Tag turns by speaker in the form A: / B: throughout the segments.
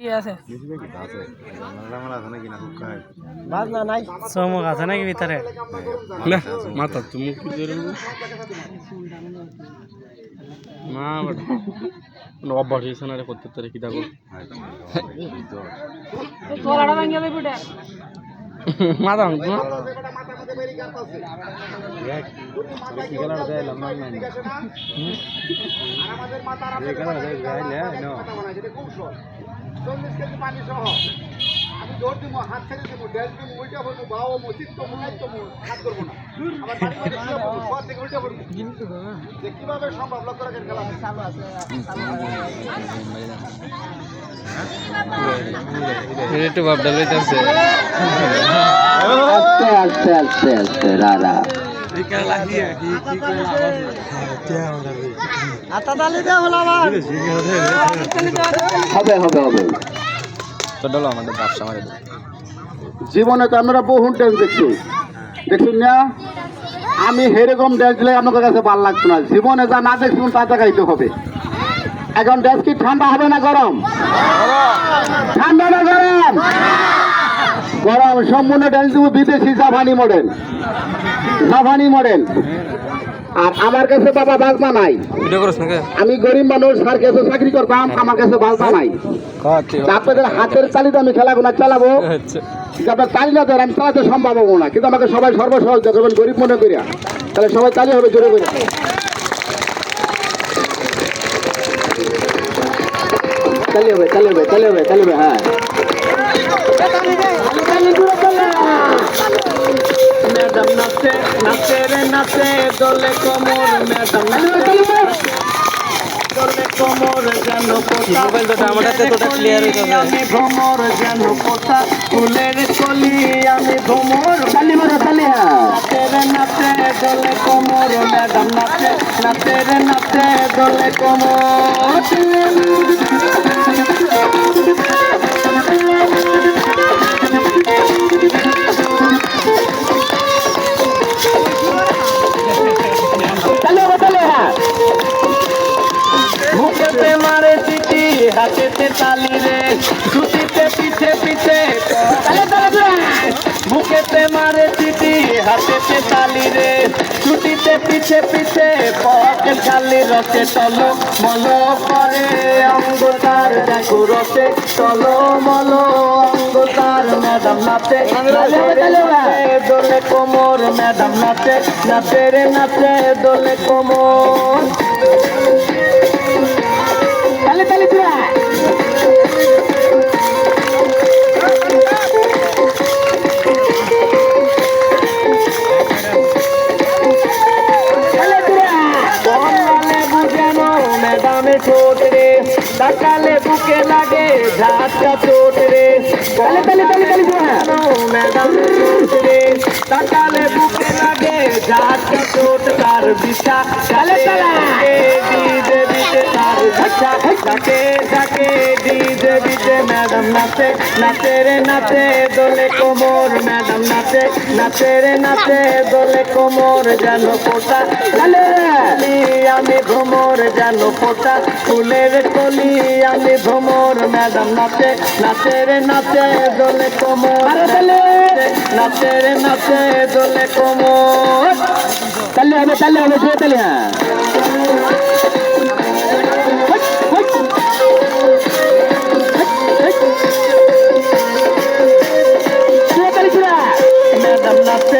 A: কি আছে?
B: বাজনা নাই
A: চমক আছে নাকি ভিতরে?
C: না মাথা তুমি কি না অভ্যাস হয়েছে না করতে তারে কি দেখো। মাথা না
B: চল্লিশ কেজি পানি সহ আমি দৌড় দিব হাত ছেড়ে দিব ড্যাশ দিব উল্টা পড়ব বাও মসজিদ তো মুনাই তো হাত করব না আবার বাড়ি বাড়ি শুয়ে পড়ব, শোয়া থেকে উল্টা পড়ব যে কীভাবে সম্ভব লক্ষ্য রাখেন খেলা চালু আছে
C: একটু ভাব ডালাইতে আছে
D: আস্তে আস্তে আস্তে আস্তে রারা জীবনে তো আমরা বহু ড্যান্স দেখছি। দেখুন না? আমি সেরকম ড্যান্স দিলে আপনাদের কাছে ভালো লাগতো না। জীবনে যা না দেখছুন তা দেখাইতে হবে। এখন ড্যান্স কি ঠান্ডা হবে না গরম? ঠান্ডা না গরম? গরম সম্পূর্ণ দেবো বিদেশি জাপানি মডেল জাপানি মডেল আর আমার কাছে বাবা বাজনা নাই। আমি গরিব মানুষ স্যার কাছে চাকরি করতাম আমার কাছে বাজনা নাই। আপনাদের হাতের চালিতে আমি খেলাগুলো চালাবো।
C: আচ্ছা।
D: আপনার তালি না দেন আমি চালাতে সম্ভব হব না। কিন্তু আমাকে সবাই সর্বসহযোগিতা করবেন গরিব মনে করিয়া তাহলে সবাই তালি হবে জোরে করে। তালি হবে তালি হবে তালি হবে তালি হবে হ্যাঁ।
B: ম্যাডাম নাচে নাচে রে নাচে দোলে কোমর ম্যাডাম দোলে কোমর যেন কোথা
C: মোবাইল তো আমার হাতে তোটা clear হইতো না।
B: আমি ভ্রমর যেন কোথা ফুলের কলি আমি ভ্রমর
D: তালি মারো হ্যাঁ
B: নাচে নাচে দোলে কোমর ম্যাডাম নাচে নাচে রে নাচে দোলে কোমর হাতেতে তালি রে ছুটিতে
D: তালি তালি
B: মুখেতে মারে চিঠি হাতেতে তালি রে ছুটিতে পিছে পিছে পকেট খালি রসে চলো মলো করে অঙ্গ তার দেখো রসে চলো মলো অঙ্গ তার ম্যাডাম নাচে, দোলে কোমর ম্যাডাম নাচে নাচে রে নাচে দোলে কোমর। তাকালে বুকে লাগে ঝাঁটা চোট তার দিশা
D: তালে তালে।
B: দেবী দিতে তাকে ডিজে দিতে ম্যাডাম নাচে নাচে নাচে, দোলে কোমর, ম্যাডাম নাচে নাচে নাচে, দোলে কোমর, যেন পোতা,
D: তালে।
B: আমি ভ্রমর, যেন পোতা, ফুলের কলি, আমি ভ্রমর, ম্যাডাম নাচে নাচে রে নাচে, দোলে কোমর নাচে রে নাচে, দোলে কোমর,
D: তালি হবে তালি হবে জোরে তালি হ্যাঁ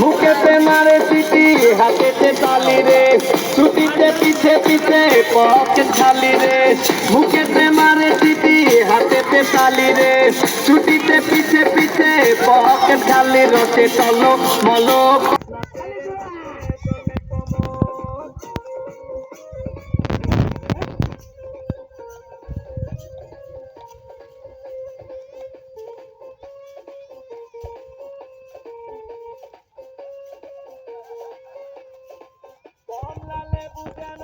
B: মুখেতে মারে পিটি, হাতেতে তালি রে। ছুটিতে পিছে পিছে পক ঝালি রে। মুখেতে মারে পিটি, হাতেতে তালি রে। ছুটিতে পিছে পিছে পক ঝালি, রসে চলো মলো Ubrana.